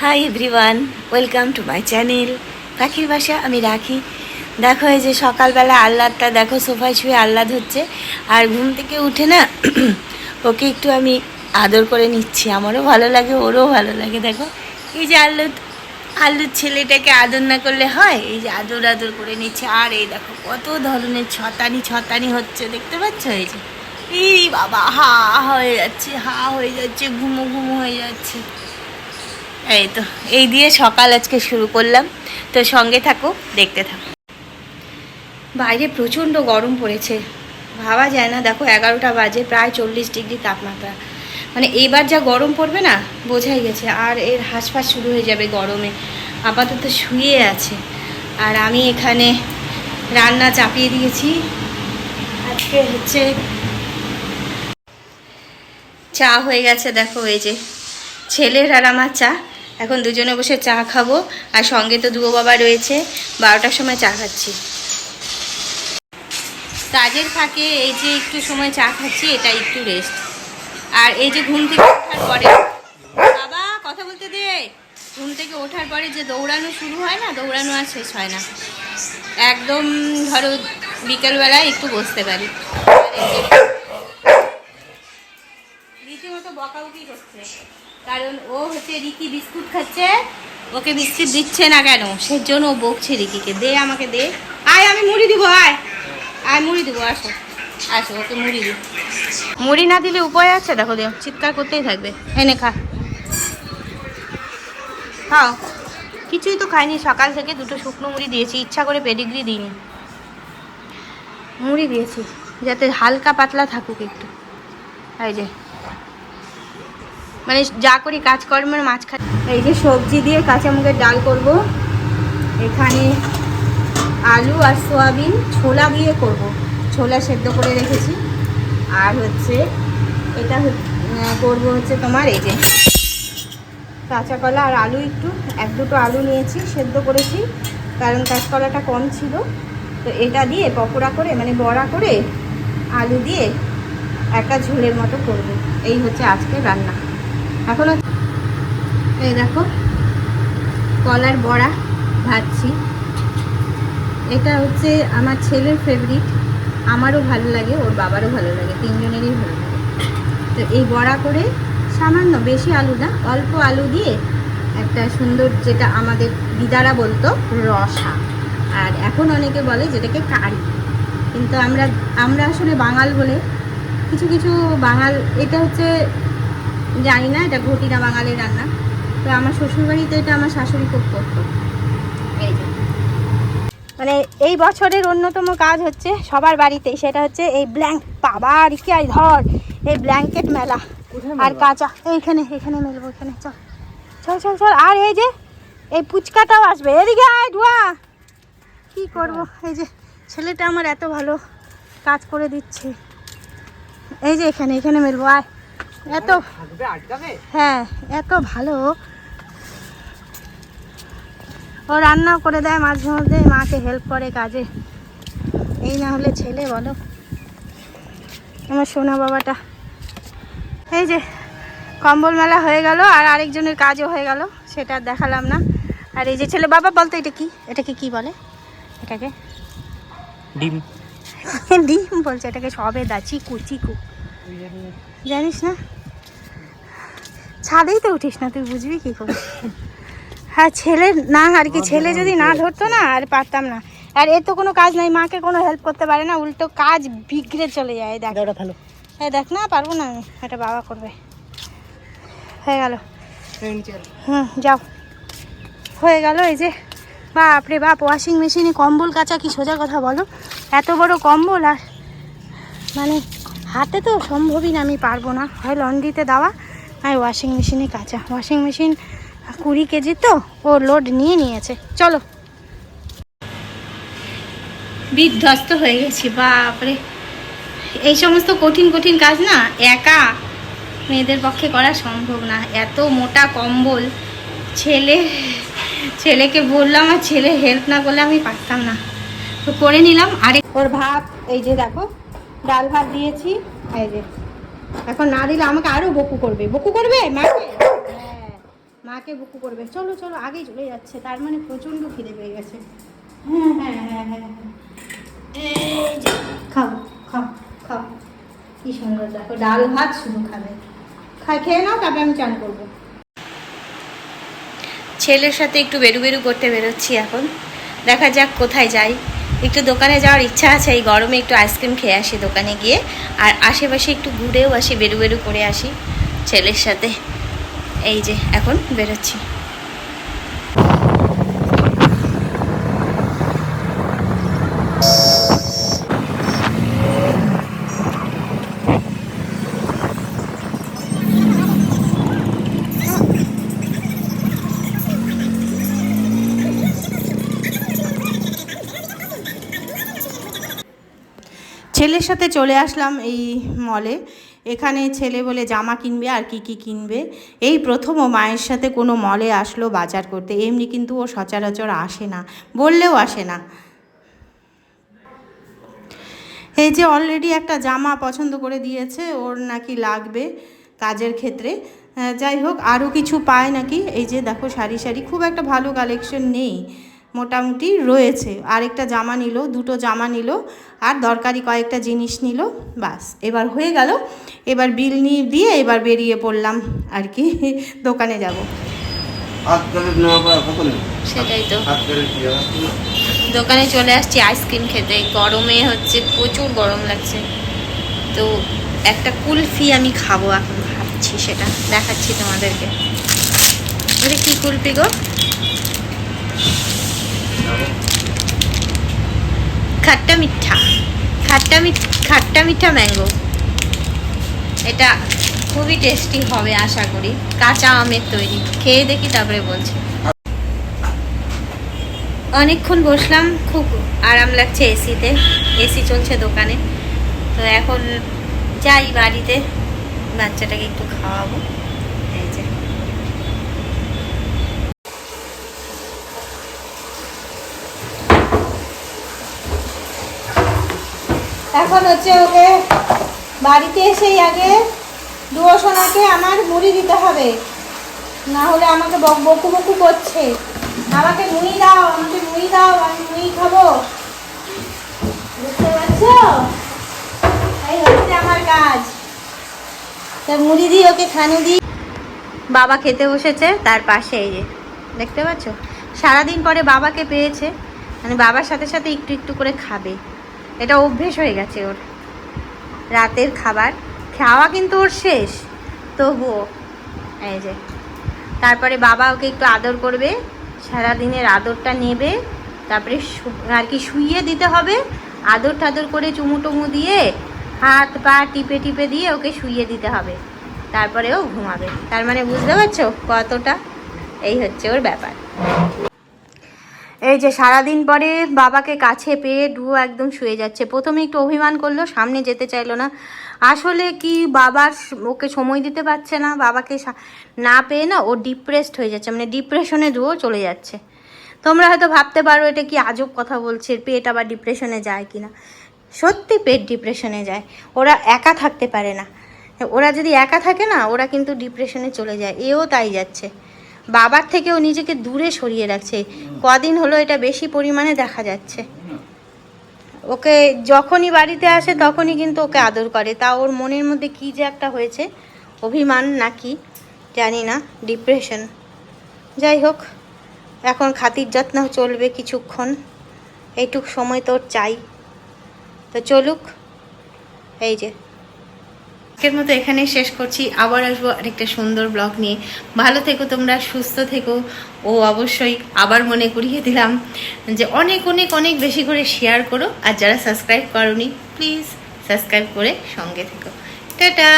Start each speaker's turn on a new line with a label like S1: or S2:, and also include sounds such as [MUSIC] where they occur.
S1: Hi everyone welcome to my channel পাখির বাসা আমি রাখি। দেখো, এই যে সকালবেলা আহ্লাদটা, দেখো, সোফায় শুয়ে আহ্লাদ হচ্ছে। আর ঘুম থেকে উঠে না, [CLEARS THROAT] ওকে একটু আমি আদর করে নিচ্ছি। আমারও ভালো লাগে, ওরও ভালো লাগে। দেখো, এই যে আল্লুদ আল্লুর ছেলেটাকে আদর না করলে হয়? এই যে আদর আদর করে নিচ্ছে। আর এই দেখো, কত ধরনের ছতানি ছতানি হচ্ছে। দেখতে পাচ্ছ? এই যে, এই বাবা হা হয়ে যাচ্ছে, হা হয়ে যাচ্ছে, ঘুমো ঘুমো হয়ে যাচ্ছে। এই তো এই দিয়ে সকাল আজকে শুরু করলাম। তো সঙ্গে থাকো, দেখতে থাকো। বাইরে প্রচণ্ড গরম পড়েছে। ভাবা যায় না, দেখো এগারোটা বাজে, প্রায় চল্লিশ ডিগ্রি তাপমাত্রা। মানে এবার যা গরম পড়বে না, বোঝাই গেছে। আর এর হাঁসফাঁস শুরু হয়ে যাবে গরমে। আপাতত শুয়ে আছে। আর আমি এখানে রান্না চাপিয়ে দিয়েছি। আজকে হচ্ছে চা হয়ে গেছে, দেখো এই যে। ছেলের আর আমার চা। এখন দুজনে বসে চা খাব, আর সঙ্গে তো দুয়ো বাবা রয়েছে, বারোটার সময় চা খাচ্ছি। কাজের ফাঁকে এই যে একটু সময় চা খাচ্ছি এটা একটু রেস্ট আর এই যে ঘুম থেকে ওঠার পরে বাবা, কথা বলতে দে। ঘুম থেকে ওঠার পরে যে দৌড়ানো শুরু হয় না, দৌড়ানো আর শেষ হয় না। একদম ধরো বিকেলবেলায় একটু বসতে পারি। রীতিমতো বকাবকি করছে। কারণ ও হচ্ছে রিকি বিস্কুট খাচ্ছে, ওকে বিস্কুট দিচ্ছে না কেন? সেজন্য ও বকছে রিকিকে। দে আমাকে দে। আয়, আমি মুড়ি দিব, আয়। আয়, মুড়ি দিব, আসো। আসো, ওকে মুড়ি দিব মুড়ি না দিলে উপায় আছে? দেখো দেও চিৎকার করতেই থাকবে। এনে খা। খাও। কিছুই তো খাইনি। সকাল থেকে দুটো শুকনো মুড়ি দিয়েছি। ইচ্ছা করে পেডিগ্রি দিইনি। মুড়ি দিয়েছি, যাতে হালকা পাতলা থাকুক একটু। এই যে মানে যা করি কাজকর্মের মাঝখানে। এই যে সবজি দিয়ে কাঁচা মুগের ডাল করব। এখানে আলু আর সোয়াবিন ছোলা দিয়ে করব। ছোলা সেদ্ধ করে রেখেছি। আর হচ্ছে এটা করব হচ্ছে তোমার এই যে কাঁচা কলা আর আলু একটু। এক দুটো আলু নিয়েছি, সেদ্ধ করেছি। কারণ কাঁচকলাটা কম ছিল। তো এটা দিয়ে পকোড়া করে মানে বড়া করে আলু দিয়ে একটা ঝোলের মতো করব। এই হচ্ছে আজকে রান্না। এখনও এই দেখো, কলার বড়া ভাজছি। এটা হচ্ছে আমার ছেলের ফেভারিট আমারও ভালো লাগে, ওর বাবারও ভালো লাগে, তিনজনেরই ভালো লাগে। তো এই বড়া করে সামান্য বেশি আলু না, অল্প আলু দিয়ে একটা সুন্দর যেটা আমাদের দিদারা বলতো, রসা। আর এখন অনেকে বলে যেটাকে কারি। কিন্তু আমরা আমরা আসলে বাঙাল বলে কিছু কিছু বাঙাল, এটা হচ্ছে জানি না এটা ঘটিনা বাঙালির রান্না। তো আমার শ্বশুরবাড়িতে এটা আমার শাশুড়ি খুব করতো। এই যে। মানে এই বছরের অন্যতম কাজ হচ্ছে সবার বাড়িতে সেটা হচ্ছে এই ব্ল্যাঙ্ক বাবার কি আই ধর এই ব্ল্যাঙ্কেট মেলা। আর কাঁচা এইখানে এখানে মেলবো এখানে চল। চল চল চল আর এই যে এই পুচকাটাও আসবে। এদিকে আয় ধোয়া। কি করব? এই যে ছেলেটা আমার এত ভালো কাজ করে দিচ্ছে। এই যে এখানে এখানে মেলবো আয়। এত হ্যাঁ এত ভালো। ও রান্নাও করে দেয় মাঝে মধ্যে মাকে হেল্প করে কাজে। এই না হলে ছেলে বলো। আমার সোনা বাবাটা। এই যে কম্বল মেলা হয়ে গেল আর আরেকজনের কাজও হয়ে গেল সেটা দেখালাম না। আর এই যে ছেলে বাবা বলতো এটা কি? এটাকে কি বলে? এটাকে?
S2: ডিম। [LAUGHS]
S1: ডিম বলছে এটাকে সবে দা চিকু চিকু জানিস না? ছাদেই তো উঠিস না তুই বুঝবি কি করে? হ্যাঁ ছেলে না আর কি ছেলে যদি না ধরতো না আর পারতাম না। আর এর তো কোনো কাজ নাই মাকে কোনো হেল্প করতে পারে না উল্টো কাজ বিগড়ে চলে যায় দেখ।
S2: ওটা ভালো
S1: এই দেখ না পারব না আমি এটা বাবা করবে। হয়ে গেল। হুম যাও। হয়ে গেল এই যে বাপরে বাপ ওয়াশিং মেশিনে কম্বল কাচা কি সোজা কথা বলো? এত বড় কম্বল আর মানে হাতে তো সম্ভবই না আমি পারব না। হয় লন্ড্রিতে দেওয়া আর ওয়াশিং মেশিনে কাচা ওয়াশিং মেশিন কুড়ি কেজি তো, ও লোড নিয়ে নিয়েছে। চলো। বিধ্বস্ত হয়ে গেছি, বাপরে। এই সমস্ত কঠিন কঠিন কাজ না, একা মেয়েদের পক্ষে করা সম্ভব না। এত মোটা কম্বল, ছেলে, ছেলেকে বললাম আর ছেলে হেল্প না করলে আমি পারতাম না। তো করে নিলাম। আরেক ওর ভাত, এই যে দেখো, ডাল ভাত দিয়েছি, এই যে। এখন না দিলে আমাকে আরও বকু করবে। বকু করবে? মাকে? হ্যাঁ মাকে বুকু করবে। চলো চলো আগেই চলে যাচ্ছে। তার মানে প্রচণ্ড খিদে পেয়ে গেছে। হ্যাঁ হ্যাঁ হ্যাঁ খাও খাও খাও। কি সুন্দর দেখো ডাল ভাত শুধু খাবে। খাই খেয়ে নাও তারপরে আমি চান করব। ছেলের সাথে একটু বেরু বেরু করতে বেরোচ্ছি এখন। দেখা যাক কোথায় যাই। একটু দোকানে যাওয়ার ইচ্ছা আছে, এই গরমে একটু আইসক্রিম খেয়ে আসি দোকানে গিয়ে। আর আশেপাশে একটু ঘুরেও আসি, বেরু বেরু করে আসি ছেলের সাথে। এই যে, এখন বেরোচ্ছি। ছেলের সাথে চলে আসলাম এই মলে এখানে ছেলে বলে, জামা কিনবে আর কি কি কিনবে? এই প্রথম ও মায়ের সাথে কোনো মলে আসলো বাজার করতে। এমনি কিন্তু ও সচরাচর আসে না, বললেও আসে না। এই যে অলরেডি একটা জামা পছন্দ করে দিয়েছে, ওর নাকি লাগবে কাজের ক্ষেত্রে। যাই হোক, আরও কিছু পায় নাকি? এই যে দেখো সারি সারি খুব একটা ভালো কালেকশন নেই। মোটামুটি রয়েছে। আরেকটা জামা নিল দুটো জামা নিল আর দরকারি কয়েকটা জিনিস নিল বাস। এবার হয়ে গেল। এবার বিল নিয়ে দিয়ে এবার বেরিয়ে পড়লাম আর কি দোকানে যাব। সেটাই তো।
S3: কি?
S1: দোকানে চলে আসছি আইসক্রিম খেতে। গরমে হচ্ছে প্রচুর গরম লাগছে। তো একটা কুলফি আমি খাব এখন ভাবছি সেটা। দেখাচ্ছি তোমাদেরকে। এটা কি কুলফি গো? খাট্টা মিঠা। খাট্টা খাট্টা মিঠা ম্যাঙ্গো। এটা খুবই টেস্টি হবে, আশা করি। কাঁচা আমের তৈরি। খেয়ে দেখি তারপরে বলছি। অনেকক্ষণ বসলাম, খুব আরাম লাগছে এসিতে। এসি চলছে দোকানে। তো এখন যাই বাড়িতে, বাচ্চাটাকে একটু খাওয়াবো এই যে এখন হচ্ছে ওকে বাড়িতে এসেই আগে দুয়োশোনাকে আমার মুড়ি দিতে হবে। না হলে আমাকে বকু বকু করছে। আমাকে মুড়ি দাও, আমাকে মুড়ি দাও, আমি মুড়ি খাব। বুঝতে পারছ? এই হচ্ছে আমার কাজ। তা মুড়ি দিই, ওকে খানু দিই। বাবা খেতে বসেছে, তার পাশে এই যে, দেখতে পাচ্ছ? সারাদিন পরে বাবাকে পেয়েছে মানে বাবার সাথে সাথে একটু একটু করে খাবে। এটা অভ্যেস হয়ে গেছে ওর। রাতের খাবার, খাওয়া কিন্তু ওর শেষ। তবুও, এই যে, তারপরে বাবা ওকে একটু আদর করবে সারা দিনের আদরটা নেবে, তারপরে আর কি শুইয়ে দিতে হবে, আদর টাদর করে চুমু টুমু দিয়ে হাত পা টিপে টিপে দিয়ে ওকে শুইয়ে দিতে হবে। তারপরে ও ঘুমাবে। তার মানে বুঝতে পারছ কতটা? এই হচ্ছে ওর ব্যাপার। এই যে সারাদিন পরে বাবাকে কাছে পেয়ে ডুয়ো একদম শুয়ে যাচ্ছে। প্রথমে একটু অভিমান করল, সামনে যেতে চাইলো না। আসলে কি বাবার ওকে সময় দিতে পারছে না, বাবাকে না পেয়ে না ও ডিপ্রেসড হয়ে যাচ্ছে মানে ডিপ্রেশনে ডুয়ো চলে যাচ্ছে। তোমরা হয়তো ভাবতে পারো এটা কি আজব কথা বলছে, পেট আবার ডিপ্রেশনে যায় কি না সত্যি পেট ডিপ্রেশনে যায়, ওরা একা থাকতে পারে না। ওরা যদি একা থাকে না, ওরা কিন্তু ডিপ্রেশনে চলে যায়, এও তাই যাচ্ছে। বাবার থেকেও নিজেকে দূরে সরিয়ে রাখছে। কদিন হলো এটা বেশি পরিমাণে দেখা যাচ্ছে। ওকে যখনই বাড়িতে আসে তখনই কিন্তু ওকে আদর করে। তা ওর মনের মধ্যে কী যে একটা হয়েছে, অভিমান নাকি জানি না ডিপ্রেশন যাই হোক, এখন খাতির যত্ন চলবে কিছুক্ষণ। এইটুক সময় তোর চাই। তো চলুক, এই যে আজকের মতো এখানে শেষ করছি। আবার আসব আরেকটা সুন্দর ব্লগ নিয়ে। ভালো থেকো তোমরা, সুস্থ থেকো। ও অবশ্যই আবার মনে করিয়ে দিলাম যে অনেক অনেক অনেক বেশি করে শেয়ার করো। আর যারা সাবস্ক্রাইব করনি প্লিজ সাবস্ক্রাইব করে সঙ্গে থেকো। টাটা!